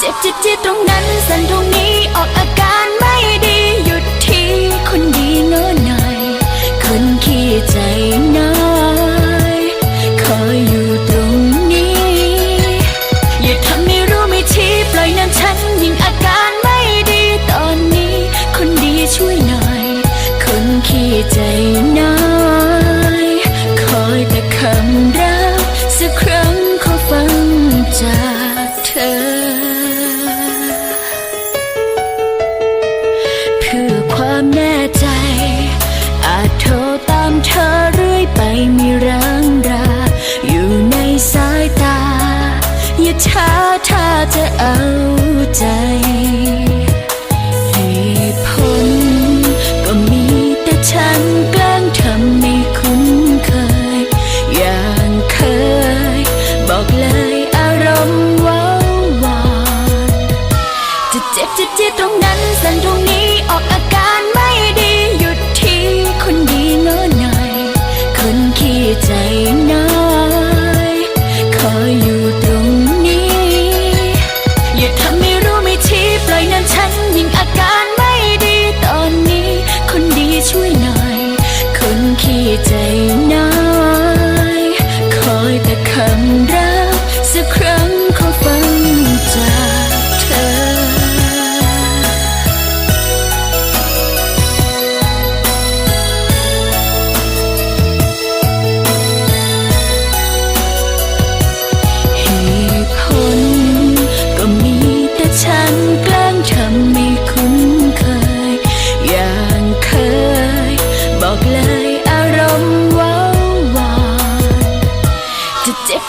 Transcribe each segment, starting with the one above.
เจ็บจิตที่ตรงนั้นสั่นตรงนี้ออกอาการไม่ดีหยุดที่คนดีโน่นหน่อยคนขี้ใจน้อยคอยอยู่ตรงนี้ อย่าทำไม่รู้ไม่ชี้ปล่อยน้ำฉันยิ่งอาการไม่ดีตอนนี้ คนดีช่วยหน่อย คนขี้ใจน้อย บจิตที่ตรงนั้นสั่นตรงนี้ออกอาการไม่ดีหยุดที่คนดีเงอหน่อยคนขี้ใจน้อยคอยอยู่ตรงนี้อย่าทำไม่รู้ไม่ชี้ปล่อยนั้นฉันยิ่งอาการไม่ดีตอนนี้ คนดีช่วยหน่อยคนขี้ใจ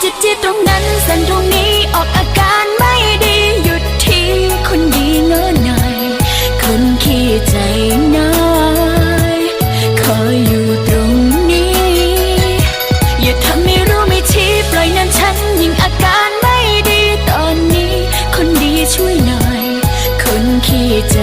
จิตที่ตรงนั้นสันตรงนี้ออกอาการไม่ดีหยุดทีคนดีเงินหน่อยคนขี้ใจน้อยคอยอยู่ตรงนี้ อย่าทำไม่รู้ไม่ชี้ปล่อยนั้นฉันยิ่งอาการไม่ดีตอนนี้ คนดีช่วยหน่อย คนขี้ใจ